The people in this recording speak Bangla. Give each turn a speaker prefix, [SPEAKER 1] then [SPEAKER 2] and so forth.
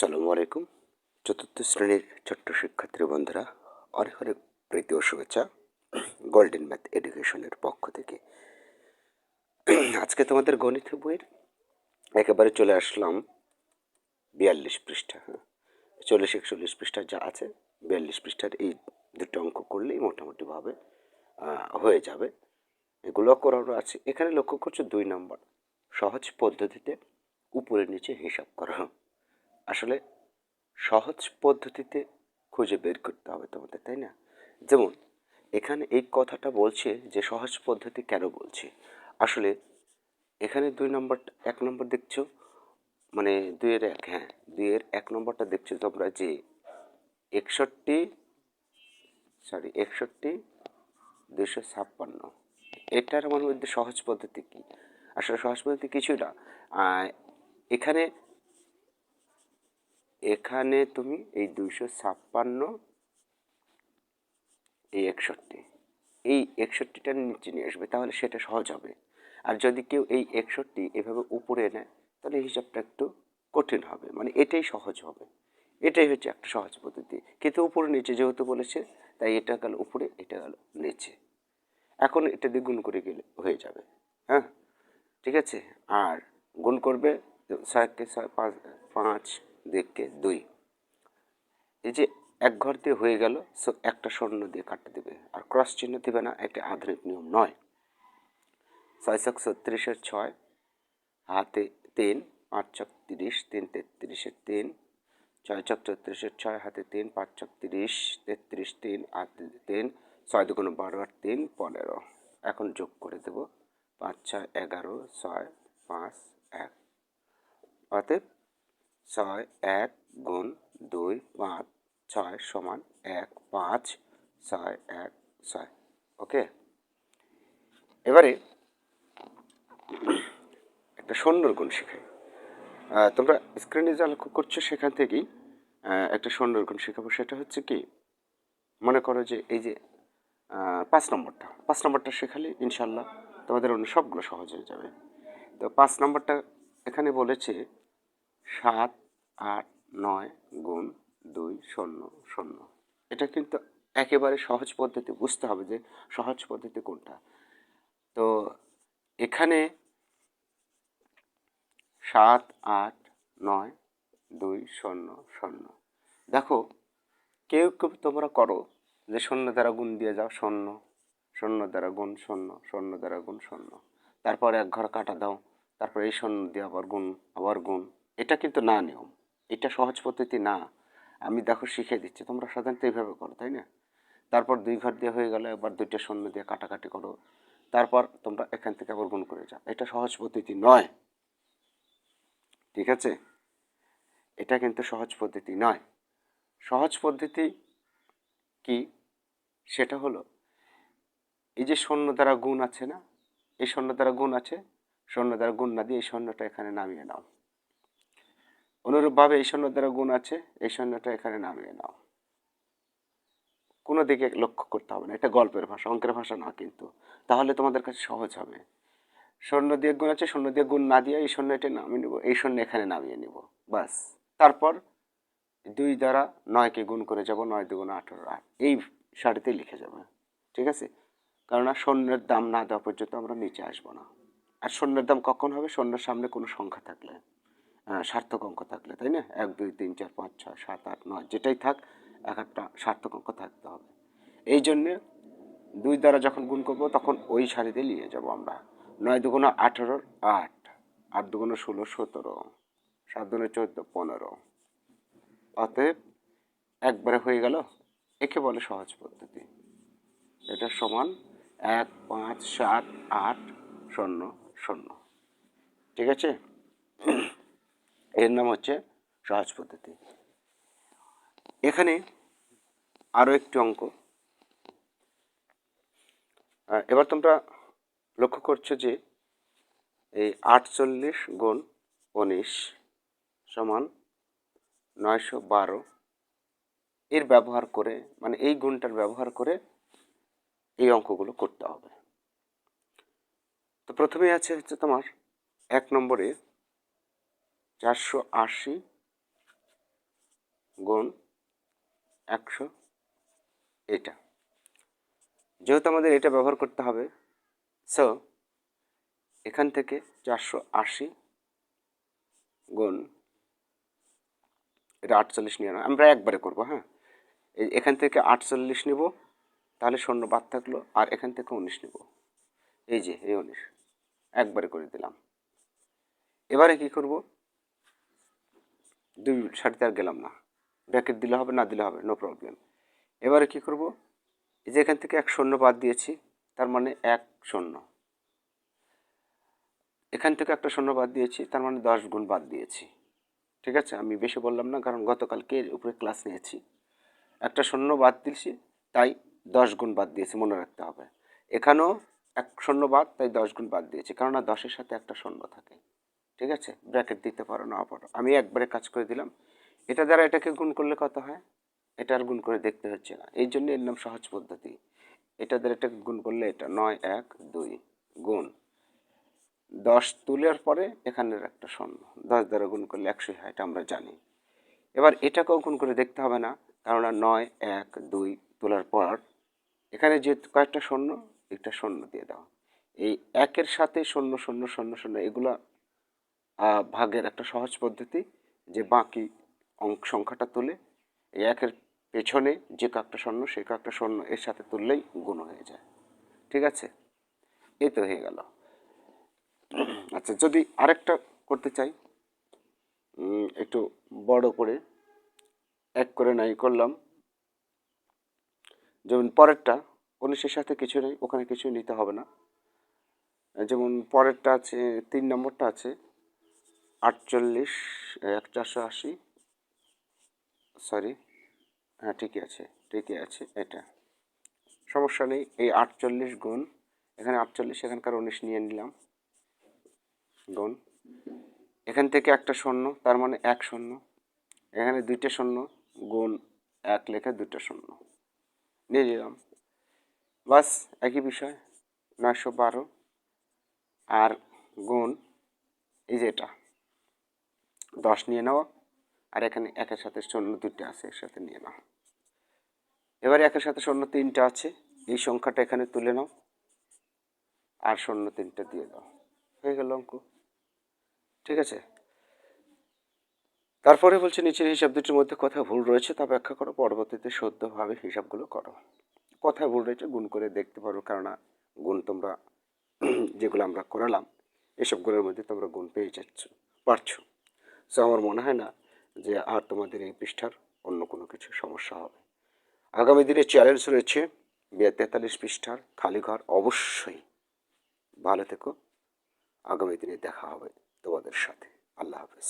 [SPEAKER 1] সালাম আলাইকুম চতুর্থ শ্রেণীর ছোট্ট শিক্ষার্থী বন্ধুরা অনেক অনেক প্রীতি ও শুভেচ্ছা গোল্ডেন ম্যাথ এডুকেশনের পক্ষ থেকে আজকে তোমাদের গণিত বইয়ের একেবারে চলে আসলাম বিয়াল্লিশ পৃষ্ঠা হ্যাঁ চল্লিশ একচল্লিশ পৃষ্ঠা যা আছে বিয়াল্লিশ পৃষ্ঠার এই দুটো অঙ্ক করলেই মোটামুটিভাবে হয়ে যাবে এগুলো করানো আছে এখানে লক্ষ্য করছো দুই নম্বর সহজ পদ্ধতিতে উপরে নিচে হিসাব করা আসলে সহজ পদ্ধতিতে খুঁজে বের করতে হবে তোমাদের তাই না যেমন এখানে এই কথাটা বলছে যে সহজ পদ্ধতি কেন বলছে আসলে এখানে দুই নম্বর এক নম্বর দেখছো মানে দুইয়ের এক হ্যাঁ দুইয়ের এক নম্বরটা দেখছো তোমরা যে একষট্টি সরি একষট্টি দুশো ছাপ্পান্ন এটার মধ্যে মানে সহজ পদ্ধতি কী আসলে সহজ পদ্ধতি কিছুই না এখানে এখানে তুমি এই দুইশো ছাপ্পান্ন এই একষট্টি এই একষট্টিটার নিচে নিয়ে আসবে তাহলে সেটা সহজ হবে আর যদি কেউ এই একষট্টি এভাবে উপরে নেয় তাহলে হিসাবটা একটু কঠিন হবে মানে এটাই সহজ হবে এটাই হচ্ছে একটা সহজ পদ্ধতি কিন্তু উপরে নিচে যেহেতু বলেছে তাই এটা গেল উপরে এটা গেল নিচে এখন এটা দিয়ে গুণ করে গেলে হয়ে যাবে হ্যাঁ ঠিক আছে আর গুণ করবে ছয়কে ছয় পাঁচ পাঁচ দেখতে দুই এই যে এক ঘর দিয়ে হয়ে গেল সো একটা স্বর্ণ দিয়ে কাটতে দেবে আর ক্রস চিহ্ন দেবে না একটা আধুনিক নিয়ম নয় ছয় ছক ছত্রিশের ছয় হাতে তিন পাঁচ ছক তিরিশ তিন তেত্রিশের তিন ছয় ছক চত্রিশের ছয় হাতে তিন পাঁচ ছক তিরিশ তেত্রিশ তিন হাতে তিন ছয় দুগুণ বারো আর তিন পনেরো এখন যোগ করে দেব পাঁচ ছয় এগারো ছয় পাঁচ এক অতএব ছয় এক গুণ দুই পাঁচ ছয় সমান এক পাঁচ ছয় এক ছয় ওকে এবারে একটা সৈন্যর গুণ শেখাই তোমরা স্ক্রিনে যা লক্ষ্য করছো সেখান থেকেই একটা সৈন্যর গুণ শেখাবো সেটা হচ্ছে কি মনে করো যে এই যে পাঁচ নম্বরটা পাঁচ নম্বরটা শেখালে ইনশাল্লাহ তোমাদের অন্য সবগুলো সহজ হয়ে যাবে তো পাঁচ নম্বরটা এখানে বলেছে সাত আট নয় গুণ দুই শূন্য শূন্য এটা কিন্তু একেবারে সহজ পদ্ধতি বুঝতে হবে যে সহজ পদ্ধতি কোনটা তো এখানে সাত আট নয় দুই শূন্য শূন্য দেখো কেউ কেউ তোমরা করো যে শূন্য দ্বারা গুণ দিয়ে যাও শূন্য শূন্য দ্বারা গুণ শূন্য শূন্য দ্বারা গুণ শূন্য তারপর এক ঘর কাটা দাও তারপর এই শূন্য দিয়ে আবার গুণ আবার গুণ এটা কিন্তু না নিয়ম এটা সহজ পদ্ধতি না আমি দেখো শিখে দিচ্ছি তোমরা সাধারণত এইভাবে করো তাই না তারপর দুই ঘর দিয়ে হয়ে গেল একবার দুইটা শূন্য দিয়ে কাটাকাটি করো তারপর তোমরা এখান থেকে আবার গুণ করে যাও এটা সহজ পদ্ধতি নয় ঠিক আছে এটা কিন্তু সহজ পদ্ধতি নয় সহজ পদ্ধতি কি সেটা হলো এই যে সৈন্য দ্বারা গুণ আছে না এই সৈন্য দ্বারা গুণ আছে সৈন্য দ্বারা গুণ না দিয়ে এই সৈন্যটা এখানে নামিয়ে নাও অনুরূপভাবে এই শূন্য দ্বারা গুণ আছে এই শূন্যটা এখানে নামিয়ে নাও কোনো দিকে লক্ষ্য করতে হবে না এটা গল্পের ভাষা অঙ্কের ভাষা না কিন্তু তাহলে তোমাদের কাছে সহজ হবে স্বর্ণ দিয়ে গুণ আছে স্বর্ণ দিয়ে গুণ না দিয়ে এই শূন্য এটা নামিয়ে নেব এই শূন্য এখানে নামিয়ে নেব বাস তারপর দুই দ্বারা নয়কে গুণ করে যাব নয় দুগুণ আঠারো আট এই শাড়িতে লিখে যাবে ঠিক আছে কেননা শূন্যের দাম না দেওয়া পর্যন্ত আমরা নিচে আসবো না আর শূন্যের দাম কখন হবে শূন্যের সামনে কোনো সংখ্যা থাকলে সার্থক অঙ্ক থাকলে তাই না এক দুই তিন চার পাঁচ ছয় সাত আট নয় যেটাই থাক এক একটা সার্থক অঙ্ক থাকতে হবে এই জন্যে দুই দ্বারা যখন গুণ করব তখন ওই সারিতে নিয়ে যাব আমরা নয় দুগুণো আঠেরোর আট আট দুগুণো ষোলো সতেরো সাত দুগুণো চোদ্দো পনেরো অতএব একবারে হয়ে গেল একে বলে সহজ পদ্ধতি এটা সমান এক পাঁচ সাত আট শূন্য শূন্য ঠিক আছে এর নাম হচ্ছে সহজ পদ্ধতি এখানে আরও একটি অঙ্ক এবার তোমরা লক্ষ্য করছো যে এই আটচল্লিশ গুণ উনিশ সমান নয়শো বারো এর ব্যবহার করে মানে এই গুণটার ব্যবহার করে এই অঙ্কগুলো করতে হবে তো প্রথমে আছে হচ্ছে তোমার এক নম্বরে চারশো আশি গুণ একশো এটা যেহেতু আমাদের এটা ব্যবহার করতে হবে সো এখান থেকে চারশো আশি গুণ এটা আটচল্লিশ নিয়ে না আমরা একবারে করবো হ্যাঁ এখান থেকে আটচল্লিশ নেব তাহলে শূন্য বাদ থাকলো আর এখান থেকে উনিশ নেব এই যে এই উনিশ একবারে করে দিলাম এবারে কি করব দুই সারিতে আর গেলাম না ব্যাকেট দিলে হবে না দিলে হবে নো প্রবলেম এবারে কি করব এই যে এখান থেকে এক শূন্য বাদ দিয়েছি তার মানে এক শূন্য এখান থেকে একটা শূন্য বাদ দিয়েছি তার মানে দশ গুণ বাদ দিয়েছি ঠিক আছে আমি বেশি বললাম না কারণ গতকালকে এর উপরে ক্লাস নিয়েছি একটা শূন্য বাদ দিয়েছি তাই দশ গুণ বাদ দিয়েছি মনে রাখতে হবে এখানেও এক শূন্য বাদ তাই দশ গুণ বাদ দিয়েছি কারণ দশের সাথে একটা শূন্য থাকে ঠিক আছে ব্র্যাকেট দিতে পারো না পারো আমি একবারে কাজ করে দিলাম এটা দ্বারা এটাকে গুণ করলে কত হয় এটা আর গুণ করে দেখতে হচ্ছে না এই জন্য এর নাম সহজ পদ্ধতি এটা দ্বারা এটাকে গুণ করলে এটা নয় এক দুই গুণ দশ তুলার পরে এখানের একটা শূন্য দশ দ্বারা গুণ করলে একশোই হয় এটা আমরা জানি এবার এটাকেও গুণ করে দেখতে হবে না কেননা নয় এক দুই তোলার পর এখানে যে কয়েকটা শূন্য একটা শূন্য দিয়ে দাও এই একের সাথে শূন্য শূন্য শূন্য শূন্য এগুলো ভাগের একটা সহজ পদ্ধতি যে বাকি অঙ্ক সংখ্যাটা তুলে এই একের পেছনে যে কাকটা শূন্য সেই কাকটা শূন্য এর সাথে তুললেই গুণ হয়ে যায় ঠিক আছে এই তো হয়ে গেল আচ্ছা যদি আরেকটা করতে চাই একটু বড় করে এক করে নাই করলাম যেমন পরেরটা উনিশের সাথে কিছু নেই ওখানে কিছু নিতে হবে না যেমন পরেরটা আছে তিন নম্বরটা আছে আটচল্লিশ এক চারশো আশি সরি হ্যাঁ ঠিকই আছে ঠিকই আছে এটা সমস্যা নেই এই আটচল্লিশ গুণ এখানে আটচল্লিশ এখানকার উনিশ নিয়ে নিলাম গুণ এখান থেকে একটা শূন্য তার মানে এক শূন্য এখানে দুইটা শূন্য গুণ এক লেখা দুইটা শূন্য নিয়ে নিলাম বাস একই বিষয় নয়শো বারো আর গুণ এই যেটা দশ নিয়ে নাও আর এখানে একের সাথে শূন্য দুইটা আছে একসাথে নিয়ে নাও এবার একের সাথে শূন্য তিনটা আছে এই সংখ্যাটা এখানে তুলে নাও আর শূন্য তিনটা দিয়ে দাও হয়ে গেল অঙ্ক ঠিক আছে তারপরে বলছে নিচের হিসাব দুটির মধ্যে কোথায় ভুল রয়েছে তা ব্যাখ্যা করো পরবর্তীতে শুদ্ধভাবে হিসাবগুলো করো কোথায় ভুল রয়েছে গুণ করে দেখতে পারো কেননা গুণ তোমরা যেগুলো আমরা করালাম এসবগুলোর মধ্যে তোমরা গুণ পেয়ে যাচ্ছ পারছো সো আমার মনে হয় না যে আর তোমাদের এই পৃষ্ঠার অন্য কোনো কিছু সমস্যা হবে আগামী দিনে চ্যালেঞ্জ রয়েছে তেতাল্লিশ পৃষ্ঠার খালি ঘর অবশ্যই ভালো থেকো আগামী দিনে দেখা হবে তোমাদের সাথে আল্লাহ হাফেজ